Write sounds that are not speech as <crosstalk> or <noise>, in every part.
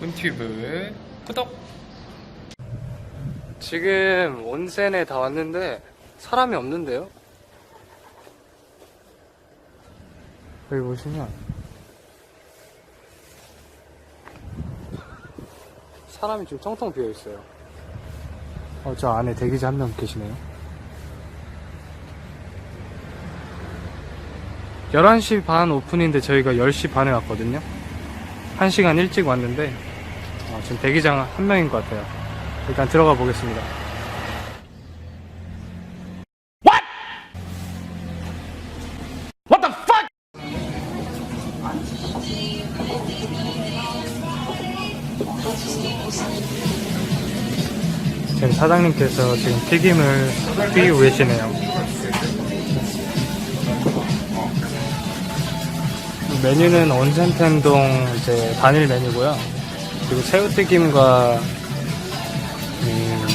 꾼튜브 구독! 지금 온센에 다 왔는데 사람이 없는데요? 여기 보시면 사람이 지금 텅텅 비어 있어요. 어, 저 안에 대기자 한 명 계시네요. 11시 반 오픈인데 저희가 10시 반에 왔거든요. 1시간 일찍 왔는데 어, 지금 대기장 한 명인 것 같아요. 일단 들어가 보겠습니다. 지금 사장님께서 지금 튀김을 튀기고 계시네요. 메뉴는 온센텐동 이제 단일 메뉴고요. 그리고 새우튀김과 음,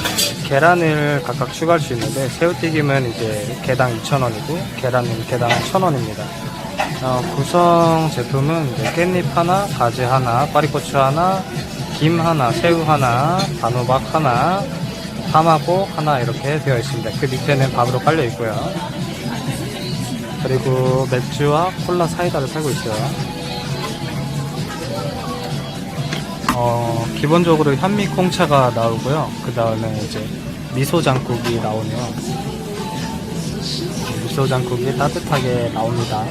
계란을 각각 추가할 수 있는데 새우튀김은 이제 개당 2,000원이고 계란은 개당 1,000원입니다. 어, 구성 제품은 깻잎 하나, 가지 하나, 파리고추 하나, 김 하나, 새우 하나, 단호박 하나, 파마고 하나 이렇게 되어 있습니다. 그 밑에는 밥으로 깔려 있고요. 그리고 맥주와 콜라 사이다를 팔고 있어요. 어, 기본적으로 현미 콩차가 나오고요. 그 다음에 이제 미소 장국이 나오네요. 미소 장국이 따뜻하게 나옵니다.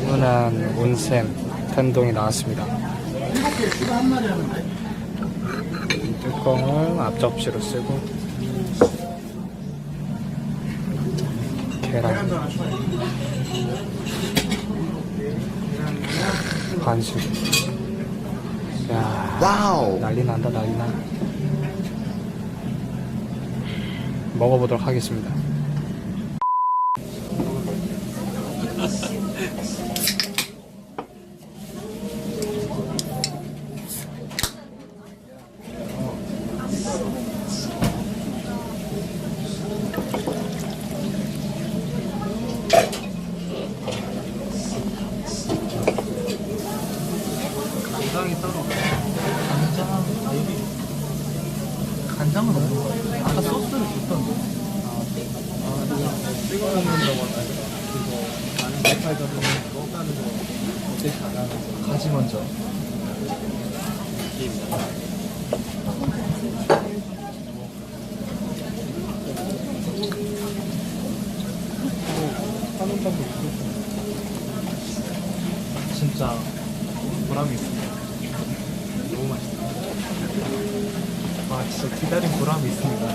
훈훈한 온센 텐동이 나왔습니다. 뚜껑을 앞접시로 쓰고 계란 반숙 야 와우. 난리 난다 난리 나. 먹어보도록 하겠습니다 간장이 따로 간장, 여기 간장은 없는 거 같아요. 아까 소스를 줬던데. 아, 찍어 먹는다고 하니까 그거 나는 못 팔다 보니 그거 까는 거 어떻게 안 하는 거 가지 먼저. 하는 방법 있어 진짜 보람이 있습니다. 너무 맛있다 아, 진짜 기다린 보람이 있습니다.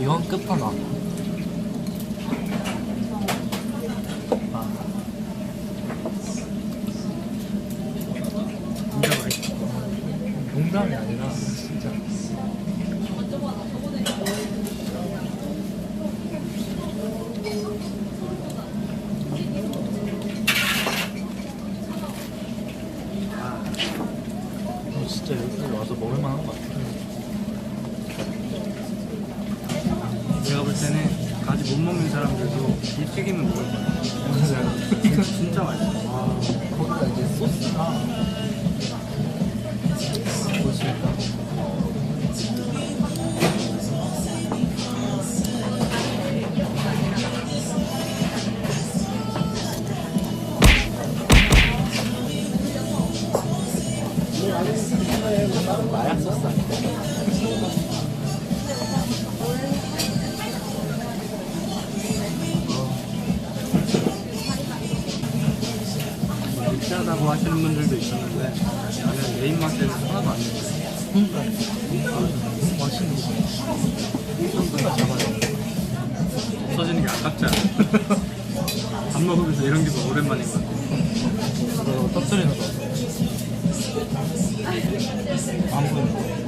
이건 끝판왕. 아, 진짜 맛있다 농담이 아니라 진짜. 어, 진짜 여기 와서 먹을만 한 것 같아. 내가 볼 때는 가지 못 먹는 사람들도 이 튀김은 먹을 거야. 맞아요. 진짜 맛있어. 와 거기다 이제 소스가 느끼하다고 하시는 분들도 있었는데 나는 내 입맛에는 하나도 안 느껴 그러니까 맛있는 거. 소스가 잡아요. 없어지는 게 아깝지 않아? <laughs> 밥 먹으면서 이런 기분 오랜만인 것 같아 이거 터뜨리는 거. 안 보이는 거.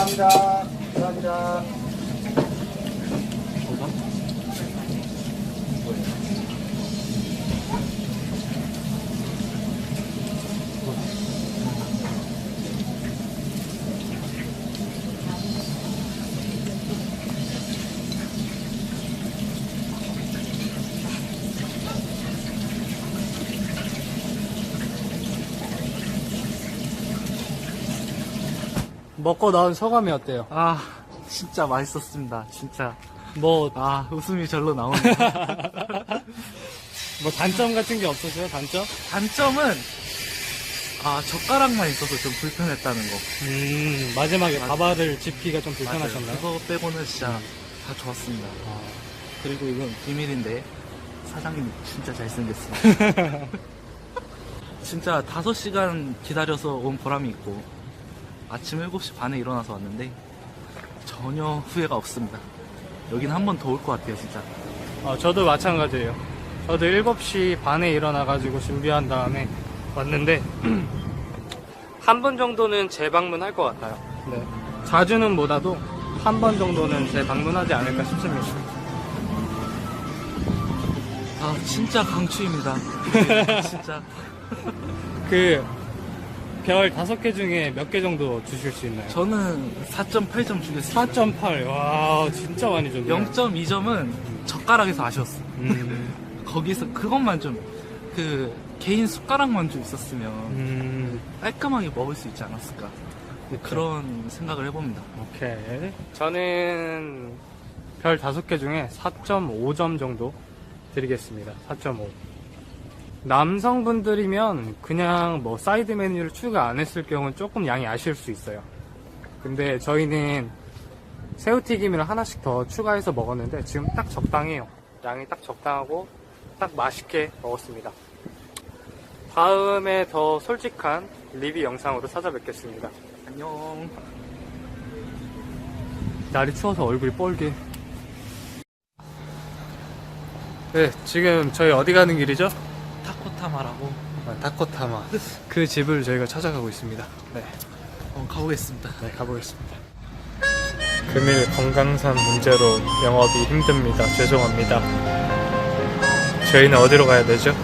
감사합니다. 감사합니다. 먹고 나온 소감이 어때요? 아, 진짜 맛있었습니다. 진짜. 뭐, 아, 웃음이 절로 나오네요. <laughs> 뭐 단점 같은 게 없었어요? 단점? 단점은, 아, 젓가락만 있어서 좀 불편했다는 거. 음, 마지막에 맞- 밥알을 집기가 좀 맞아요. 불편하셨나요? 그거 빼고는 진짜 다 좋았습니다. 아, 그리고 이건 비밀인데, 사장님 진짜 잘생겼어요. <laughs> 진짜 5시간 기다려서 온 보람이 있고, 아침 7시 반에 일어나서 왔는데, 전혀 후회가 없습니다. 여긴 한번 더 올 것 같아요, 진짜. 어, 저도 마찬가지예요. 저도 7시 반에 일어나가지고 준비한 다음에 왔는데, <clears throat> 한 번 정도는 재방문할 것 같아요. 네. 자주는 못와도 한 번 정도는 재방문하지 않을까 싶습니다. 아, 진짜 강추입니다. <laughs> 진짜. 그, 별 5개 중에 몇 개 정도 주실 수 있나요? 저는 4.8점 주겠습니다. 4.8. 와, 진짜 많이 줬네요. 0.2점은 젓가락에서 아쉬웠어. 음, <laughs> 거기서 그것만 좀, 그, 개인 숟가락만 좀 있었으면 음, 깔끔하게 먹을 수 있지 않았을까. 그런 생각을 해봅니다. 오케이. 저는 별 5개 중에 4.5점 정도 드리겠습니다. 4.5. 남성분들이면 그냥 뭐 사이드 메뉴를 추가 안 했을 경우는 조금 양이 아쉬울 수 있어요. 근데 저희는 새우튀김을 하나씩 더 추가해서 먹었는데 지금 딱 적당해요. 양이 딱 적당하고 딱 맛있게 먹었습니다. 다음에 더 솔직한 리뷰 영상으로 찾아뵙겠습니다. 안녕. 날이 추워서 얼굴이 뻘게. 네, 지금 저희 어디 가는 길이죠? 타코타마라고. 아, 타코타마. 그 집을 저희가 찾아가고 있습니다. 네, 어, 가보겠습니다. 네 가보겠습니다. 금일 건강상 문제로 영업이 힘듭니다. 죄송합니다. 저희는 어디로 가야 되죠?